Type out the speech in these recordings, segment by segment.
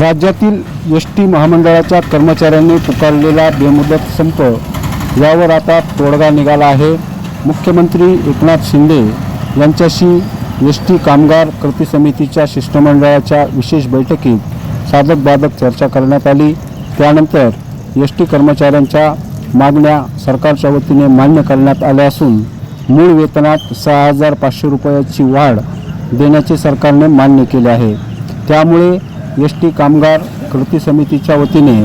राज्यातील S T महामंडळाच्या कर्मचाऱ्यांनी पुकारलेला बेमुदत संप यावर आता तोडगा निघाला आहे. मुख्यमंत्री एकनाथ शिंदे यांच्याशी एस टी कामगार कृती समितीच्या शिष्टमंडळाच्या विशेष बैठकीत साधक बाधक चर्चा करण्यात आली. त्यानंतर एस टी कर्मचाऱ्यांच्या मागण्या सरकारच्या वतीने मान्य करण्यात आल्या असून मूळ वेतनात सहा हजार पाचशे रुपयाची वाढ देण्याचे सरकारने मान्य केले आहे. त्यामुळे एस टी कामगार कृती समितीच्या वतीने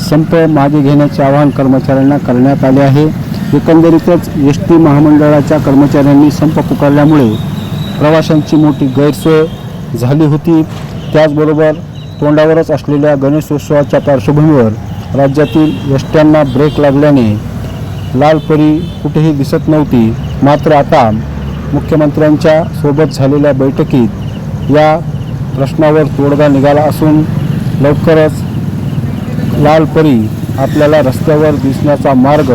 संप मागे घेण्याचे आवाहन कर्मचाऱ्यांना करण्यात आले आहे. एकंदरीतच एस टी महामंडळाच्या कर्मचाऱ्यांनी संप पुकारल्यामुळे प्रवाशांची मोठी गैरसोय झाली होती. त्याचबरोबर तोंडावरच असलेल्या गणेशोत्सवाच्या पार्श्वभूमीवर राज्यातील एसट्यांना ब्रेक लागल्याने लाल परी कुठेही दिसत नव्हती. मात्र आता मुख्यमंत्र्यांच्या सोबत झालेल्या बैठकीत या प्रश्नावर तोडगा निघाला असून लवकरच लालपरी आपल्याला रस्त्यावर दिसण्याचा मार्ग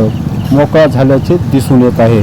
मोकळा झाल्याचे दिसून येत आहे.